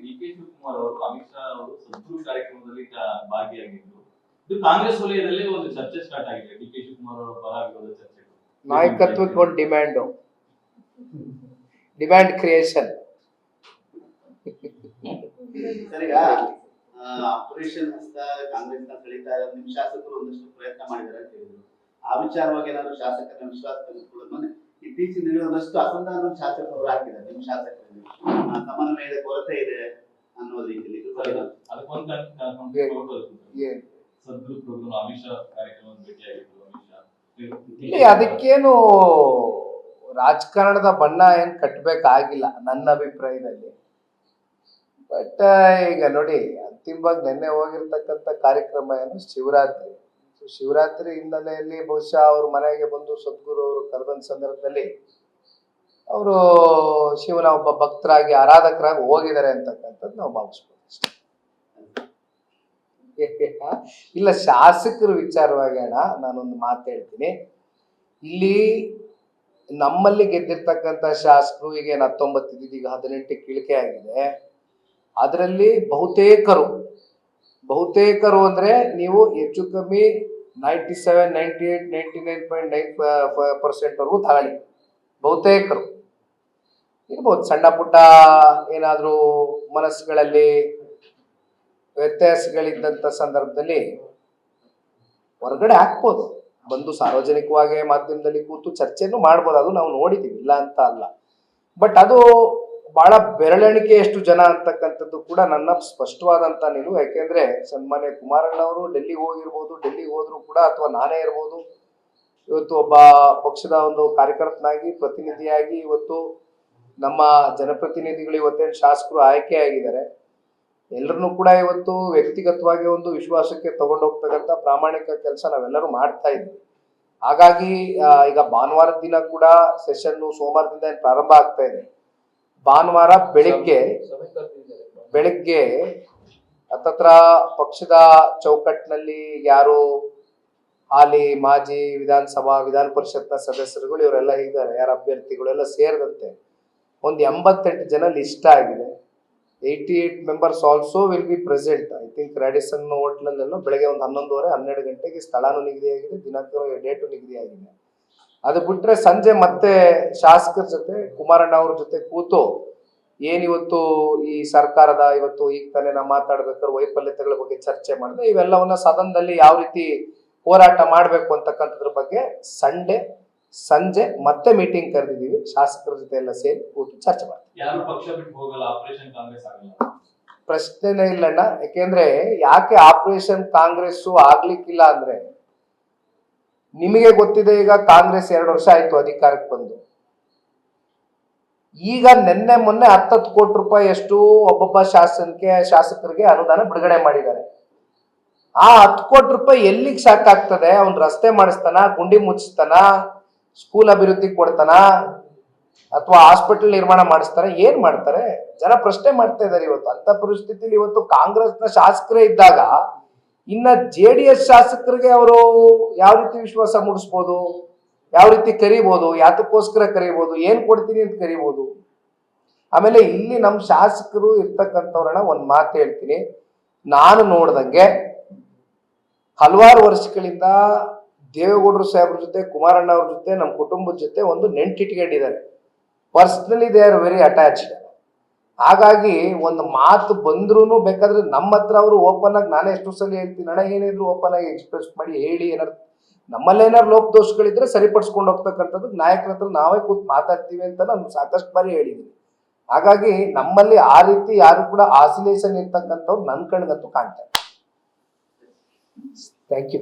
D K Shivakumar ಅವರು ಅಮಿತ್ ಶಾ ಅವರು ಸದ್ಗುರು ಕಾರ್ಯಕ್ರಮದಲ್ಲಿ ಭಾಗಿಯಾಗಿದ್ದು ಭಾಗಿಯಾಗಿದ್ರು ಇದು ಕಾಂಗ್ರೆಸ್ ವಲಯದಲ್ಲಿ ಒಂದು ಚರ್ಚೆ ಸ್ಟಾರ್ಟ್ ಆಗಿದೆ. ಡಿ ಕೆ ಶಿವಕುಮಾರ್ ಅವರ ಪರ ವಿರೋಧ ಚರ್ಚೆ. ನಾಯಕತ್ವಕ್ಕೆ ಒಂದು ಡಿಮ್ಯಾಂಡ್ ಡಿಮ್ಯಾಂಡ್ ಕ್ರಿಯೇಷನ್ ಸರಿಯಾ ಆಪರೇಷನ್ ಹಸ್ತ ಕಾಂಗ್ರೆಸ್ನ ಸೆಳೀತಾ ಇರೋ ನಿಮ್ ಶಾಸಕರು ಒಂದಷ್ಟು ಪ್ರಯತ್ನ ಮಾಡಿದ್ದಾರೆ ಅಂತ ಹೇಳಿದ್ರು. ಆ ವಿಚಾರವಾಗಿ ಏನಾದ್ರು ಶಾಸಕರ ವಿಶ್ವಾಸ ತೆಗೆದುಕೊಳ್ಳೋದು ಮೊನ್ನೆ ಇತ್ತೀಚಿನ ದಿನಗಳಷ್ಟು ಅಸಂಧಾನ ಶಾಸಕರು ಹಾಕಿದ್ದಾರೆ ನಿಮ್ ಶಾಸಕರಲ್ಲಿ ಆ, ಸಮನ್ವಯದ ಕೊರತೆ ಇದೆ ಅನ್ನೋ ರೀತಿಯಲ್ಲಿ ಇದು ಬಗ್ಗೆ ಅದಕ್ಕೊಂದು ಏನ್? ಸದ್ಗುರು ಪ್ರೋಗ್ರಾಮ್ ಅಮಿತ್ ಶಾ ಕಾರ್ಯಕ್ರಮದಲ್ಲಿ ಭೇಟಿಯಾಗಿದ್ರು ಅಮಿತ್ ಶಾ. ಇಲ್ಲಿ ಅದಕ್ಕೇನು ರಾಜಕಾರಣದ ಬಣ್ಣ ಏನ್ ಕಟ್ಟಬೇಕಾಗಿಲ್ಲ ನನ್ನ ಅಭಿಪ್ರಾಯದಲ್ಲಿ. ಬಟ್ ಈಗ ನೋಡಿ ಅಂತಿಮವಾಗಿ ನಿನ್ನೆ ಹೋಗಿರ್ತಕ್ಕಂಥ ಕಾರ್ಯಕ್ರಮ ಏನು? ಶಿವರಾತ್ರಿ. ಶಿವರಾತ್ರಿ ಹಿನ್ನೆಲೆಯಲ್ಲಿ ಬಹುಶಃ ಅವ್ರ ಮನೆಗೆ ಬಂದು ಸದ್ಗುರು ಅವರು ಕರೆದಂತ ಸಂದರ್ಭದಲ್ಲಿ ಅವರು ಶಿವನ ಒಬ್ಬ ಭಕ್ತರಾಗಿ, ಆರಾಧಕರಾಗಿ ಹೋಗಿದ್ದಾರೆ ಅಂತಕ್ಕಂಥದ್ದು ನಾವು ಭಾವಿಸ್ಬೋದು. ಇಲ್ಲ, ಶಾಸಕರ ವಿಚಾರವಾಗಿ ಅಣ್ಣ, ನಾನೊಂದು ಮಾತು ಹೇಳ್ತೀನಿ. ಇಲ್ಲಿ ನಮ್ಮಲ್ಲಿ ಗೆದ್ದಿರ್ತಕ್ಕಂಥ ಶಾಸಕರು, ಈಗ ಏನು ಹತ್ತೊಂಬತ್ತು ಈಗ ಹದಿನೆಂಟಕ್ಕೆ ಇಳಿಕೆ ಆಗಿದೆ. ಅದರಲ್ಲಿ ಬಹುತೇಕರು ಬಹುತೇಕರು ಅಂದರೆ ನೀವು ಹೆಚ್ಚು ಕಮ್ಮಿ ninety seven ninety eight ninety nine point nine ಪರ್ಸೆಂಟ್ವರೆಗೂ ತಾಳಿ ಬಹುತೇಕರು. ಇರ್ಬೋದು. ಸಣ್ಣ ಪುಟ್ಟ ಏನಾದರೂ ಮನಸ್ಸುಗಳಲ್ಲಿ ವ್ಯತ್ಯಾಸಗಳಿದ್ದಂಥ ಸಂದರ್ಭದಲ್ಲಿ ಹೊರಗಡೆ ಹಾಕ್ಬೋದು. ಬಂದು ಸಾರ್ವಜನಿಕವಾಗಿ ಮಾಧ್ಯಮದಲ್ಲಿ ಕೂತು ಚರ್ಚೆಯನ್ನು ಮಾಡ್ಬೋದು. ಅದು ನಾವು ನೋಡಿದ್ದೀವಿ. ಇಲ್ಲ ಅಂತ ಅಲ್ಲ. ಬಟ್ ಅದು ಬಹಳ ಬೆರಳೆಣಿಕೆಯಷ್ಟು ಜನ ಅಂತಕ್ಕಂಥದ್ದು ಕೂಡ ನನ್ನ ಸ್ಪಷ್ಟವಾದಂಥ ನಿಲುವು. ಯಾಕೆಂದ್ರೆ ಸನ್ಮಾನ್ಯ ಕುಮಾರಣ್ಣವರು ಡೆಲ್ಲಿಗೆ ಹೋಗಿರ್ಬೋದು ಡೆಲ್ಲಿಗೆ ಹೋದ್ರು ಕೂಡ ಅಥವಾ ನಾನೇ ಇರ್ಬೋದು. ಇವತ್ತು ಒಬ್ಬ ಪಕ್ಷದ ಒಂದು ಕಾರ್ಯಕರ್ತನಾಗಿ, ಪ್ರತಿನಿಧಿಯಾಗಿ ಇವತ್ತು ನಮ್ಮ ಜನಪ್ರತಿನಿಧಿಗಳು ಇವತ್ತೇನು ಶಾಸಕರು ಆಯ್ಕೆ ಆಗಿದ್ದಾರೆ ಎಲ್ಲರನ್ನೂ ಕೂಡ ಇವತ್ತು ವ್ಯಕ್ತಿಗತವಾಗಿ ಒಂದು ವಿಶ್ವಾಸಕ್ಕೆ ತಗೊಂಡೋಗ್ತಕ್ಕಂಥ ಪ್ರಾಮಾಣಿಕ ಕೆಲಸ ನಾವೆಲ್ಲರೂ ಮಾಡ್ತಾ ಇದ್ವಿ ಹಾಗಾಗಿ ಈಗ ಭಾನುವಾರದ ದಿನ ಕೂಡ ಸೆಷನ್ನು ಸೋಮವಾರದಿಂದ ಏನು ಪ್ರಾರಂಭ ಆಗ್ತಾ ಇದೆ. ಭಾನುವಾರ ಬೆಳಿಗ್ಗೆ ಬೆಳಿಗ್ಗೆ ಹತ್ತತ್ರ ಪಕ್ಷದ ಚೌಕಟ್ಟಿನಲ್ಲಿ ಯಾರು ಹಾಲಿ, ಮಾಜಿ ವಿಧಾನಸಭಾ ವಿಧಾನ ಪರಿಷತ್ನ ಸದಸ್ಯರುಗಳು ಇವರೆಲ್ಲ ಇದ್ದಾರೆ, ಯಾರ ಅಭ್ಯರ್ಥಿಗಳೆಲ್ಲ ಸೇರಿದಂತೆ. ಒಂದು ಎಂಬತ್ತೆಂಟು ಜನ ಲಿಸ್ಟ್ ಆಗಿದೆ. Eighty eight members also will be present I think Radisson ಹೋಟ್ಲಲ್ಲೆಲ್ಲ ಬೆಳಗ್ಗೆ ಒಂದು ಹನ್ನೊಂದುವರೆ, ಹನ್ನೆರಡು ಗಂಟೆಗೆ ಸ್ಥಳನೂ ನಿಗದಿಯಾಗಿದೆ ದಿನಾಂಕ ಡೇಟು ನಿಗದಿಯಾಗಿದೆ. ಅದು ಬಿಟ್ಟರೆ ಸಂಜೆ ಮತ್ತೆ ಶಾಸಕರ ಜೊತೆ, ಕುಮಾರಣ್ಣ ಅವ್ರ ಜೊತೆ ಕೂತು ಏನಿವತ್ತು ಈ ಸರ್ಕಾರದ ಇವತ್ತು ಈಗ ತಾನೇ ನಾವು ಮಾತಾಡ್ಬೇಕಾದ್ರೆ ವೈಫಲ್ಯತೆಗಳ ಬಗ್ಗೆ ಚರ್ಚೆ ಮಾಡಿದ್ರೆ ಇವೆಲ್ಲವನ್ನ ಸದನದಲ್ಲಿ ಯಾವ ರೀತಿ ಹೋರಾಟ ಮಾಡಬೇಕು ಅಂತಕ್ಕಂಥದ್ರ ಬಗ್ಗೆ ಸಂಡೆ ಸಂಜೆ ಮತ್ತೆ ಮೀಟಿಂಗ್ ಕರೆದಿದ್ದೀವಿ. ಶಾಸಕರ ಜೊತೆ ಎಲ್ಲ ಸೇರಿ ಕೂತು ಚರ್ಚೆ ಮಾಡ್ತೀವಿ. ಪ್ರಶ್ನೆನೇ ಇಲ್ಲಣ್ಣ. ಯಾಕೆಂದ್ರೆ ಯಾಕೆ ಆಪರೇಷನ್ ಕಾಂಗ್ರೆಸ್ ಆಗ್ಲಿಕ್ಕಿಲ್ಲ ಅಂದ್ರೆ? ನಿಮಗೆ ಗೊತ್ತಿದೆ ಈಗ ಕಾಂಗ್ರೆಸ್ ಎರಡು ವರ್ಷ ಆಯ್ತು ಅಧಿಕಾರಕ್ಕೆ ಬಂದು. ಈಗ ನಿನ್ನೆ ಮೊನ್ನೆ ಹತ್ತತ್ತು ಕೋಟಿ ರೂಪಾಯಿ ಎಷ್ಟು ಒಬ್ಬೊಬ್ಬ ಶಾಸನಕ್ಕೆ ಶಾಸಕರಿಗೆ ಅನುದಾನ ಬಿಡುಗಡೆ ಮಾಡಿದ್ದಾರೆ. ಆ ಹತ್ತು ಕೋಟಿ ರೂಪಾಯಿ ಎಲ್ಲಿಗೆ ಸಾಕಾಗ್ತದೆ? ಅವ್ನು ರಸ್ತೆ ಮಾಡಿಸ್ತಾನ? ಗುಂಡಿ ಮುಚ್ಚಿಸ್ತಾನ? ಸ್ಕೂಲ್ ಅಭಿವೃದ್ಧಿ ಕೊಡ್ತಾನ? ಅಥವಾ ಹಾಸ್ಪಿಟಲ್ ನಿರ್ಮಾಣ ಮಾಡಿಸ್ತಾರೆ? ಏನ್ ಮಾಡ್ತಾರೆ? ಜನ ಪ್ರಶ್ನೆ ಮಾಡ್ತಾ ಇದಾರೆ ಇವತ್ತು. ಅಂತ ಪರಿಸ್ಥಿತಿಲಿ ಇವತ್ತು ಕಾಂಗ್ರೆಸ್ನ ಶಾಸಕರೇ ಇದ್ದಾಗ ಇನ್ನ ಜೆ ಡಿ ಎಸ್ ಶಾಸಕರಿಗೆ ಅವರು ಯಾವ ರೀತಿ ವಿಶ್ವಾಸ ಮೂಡಿಸ್ಬೋದು? ಯಾವ ರೀತಿ ಕರಿಬೋದು? ಯಾತಕ್ಕೋಸ್ಕರ ಕರಿಬೋದು? ಏನ್ ಕೊಡ್ತೀನಿ ಅಂತ ಕರಿಬೋದು? ಆಮೇಲೆ ಇಲ್ಲಿ ನಮ್ಮ ಶಾಸಕರು ಇರ್ತಕ್ಕಂಥವ್ರನ್ನ ಒಂದ್ ಮಾತು ಹೇಳ್ತೀನಿ. ನಾನು ನೋಡ್ದಂಗೆ ಹಲವಾರು ವರ್ಷಗಳಿಂದ ದೇವೇಗೌಡರು ಸಾಹೇಬ್ರ ಜೊತೆ, ಕುಮಾರಣ್ಣ ಅವ್ರ ಜೊತೆ, ನಮ್ಮ ಕುಟುಂಬದ ಜೊತೆ ಒಂದು ನೆಂಟಿಟ್ಕೊಂಡಿದ್ದಾರೆ. Personally they are very attached ಹಾಗಾಗಿ ಒಂದು ಮಾತು ಬಂದ್ರೂ ಬೇಕಾದ್ರೆ ನಮ್ಮ ಹತ್ರ ಅವರು ಓಪನ್ ಆಗಿ, ನಾನೇ ಎಷ್ಟು ಸಲ ಹೇಳ್ತೀನಿ, ಅಣ್ಣ, ಏನಿದ್ರು ಓಪನ್ ಆಗಿ ಎಕ್ಸ್ಪ್ರೆಸ್ ಮಾಡಿ, ಹೇಳಿ, ಏನಾದ್ರು. ನಮ್ಮಲ್ಲಿ ಏನಾದ್ರು ಲೋಪದೋಷಗಳಿದ್ರೆ ಸರಿಪಡಿಸ್ಕೊಂಡು ಹೋಗ್ತಕ್ಕಂಥದ್ದು ನಾಯಕರ ಹತ್ರ ನಾವೇ ಕೂತ್ ಮಾತಾಡ್ತೀವಿ ಅಂತ ನಾನು ಸಾಕಷ್ಟು ಬಾರಿ ಹೇಳಿದ್ದೀನಿ. ಹಾಗಾಗಿ ನಮ್ಮಲ್ಲಿ ಆ ರೀತಿ ಯಾರು ಕೂಡ ಆಸಿಲೇಷನ್ ಇರ್ತಕ್ಕಂಥವ್ರು ನನ್ನ ಕಣ್ಗಂತೂ ಕಾಣ್ತಾರೆ ಥ್ಯಾಂಕ್ ಯು